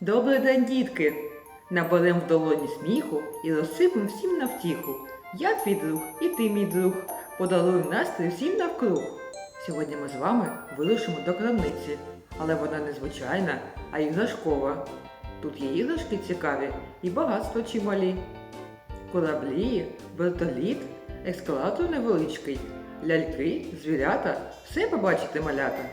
Добрий день, дітки! Наберем в долоні сміху і розсипем всім на втіху. Я твій друг, і ти мій друг. Подаруємо настрій всім навкруг. Сьогодні ми з вами вирушимо до крамниці, але вона не звичайна, а іграшкова. Тут є іграшки цікаві і багатство чималі. Кораблі, вертоліт, ескалатор невеличкий, ляльки, звірята, все побачите малята.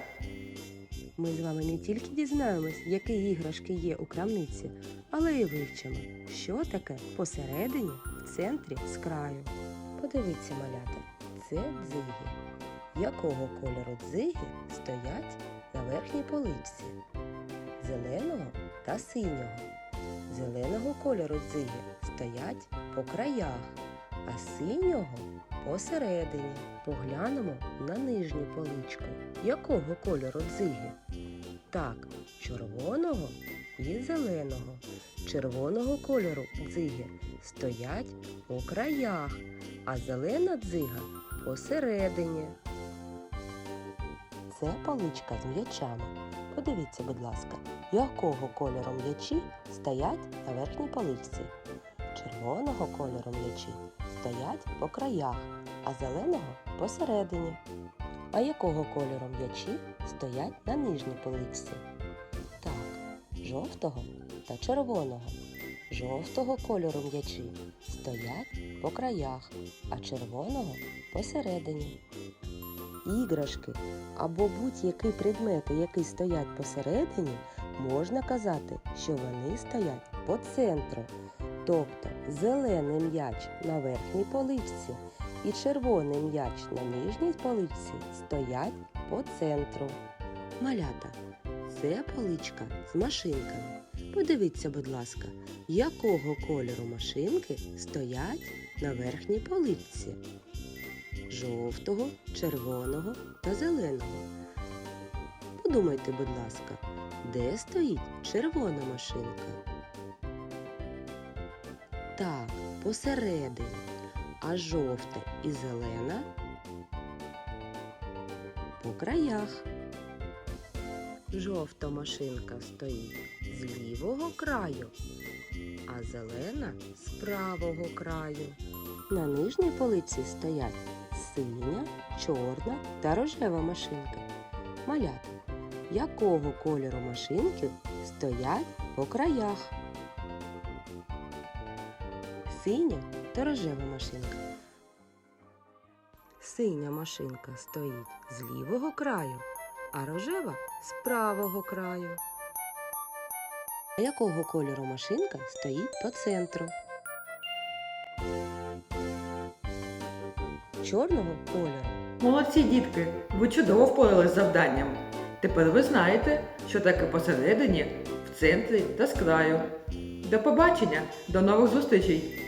Ми з вами не тільки дізнаємось, які іграшки є у крамниці, але й вивчимо, що таке посередині, в центрі, з краю. Подивіться, малята, це дзиги. Якого кольору дзиги стоять на верхній поличці? Зеленого та синього. Зеленого кольору дзиги стоять по краях, а синього посередині. Поглянемо на нижню поличку. Якого кольору дзиги? Так, червоного і зеленого. Червоного кольору дзиги стоять у краях, а зелена дзига посередині. Це паличка з м'ячами. Подивіться, будь ласка, якого кольору м'ячі стоять на верхній поличці. Червоного кольору м'ячі стоять по краях, а зеленого посередині. А якого кольору м'ячі стоять на нижній поличці? Так, жовтого та червоного. Жовтого кольору м'ячі стоять по краях, а червоного посередині. Іграшки або будь-які предмети, які стоять посередині, можна казати, що вони стоять по центру. Тобто зелений м'яч на верхній поличці і червоний м'яч на нижній поличці стоять по центру. Малята, це поличка з машинками. Подивіться, будь ласка, якого кольору машинки стоять на верхній поличці? Жовтого, червоного та зеленого. Подумайте, будь ласка, де стоїть червона машинка? Так, посередині а жовта і зелена по краях. Жовта машинка стоїть з лівого краю, а зелена з правого краю. На нижній полиці стоять синя, чорна та рожева машинки. Малята, якого кольору машинки стоять по краях? Синя та рожева машинка. Синя машинка стоїть з лівого краю, а рожева з правого краю. Якого кольору машинка стоїть по центру? Чорного кольору. Молодці дітки, ви чудово впорались з завданням. Тепер ви знаєте, що таке посередині, в центрі та з краю. До побачення, до нових зустрічей!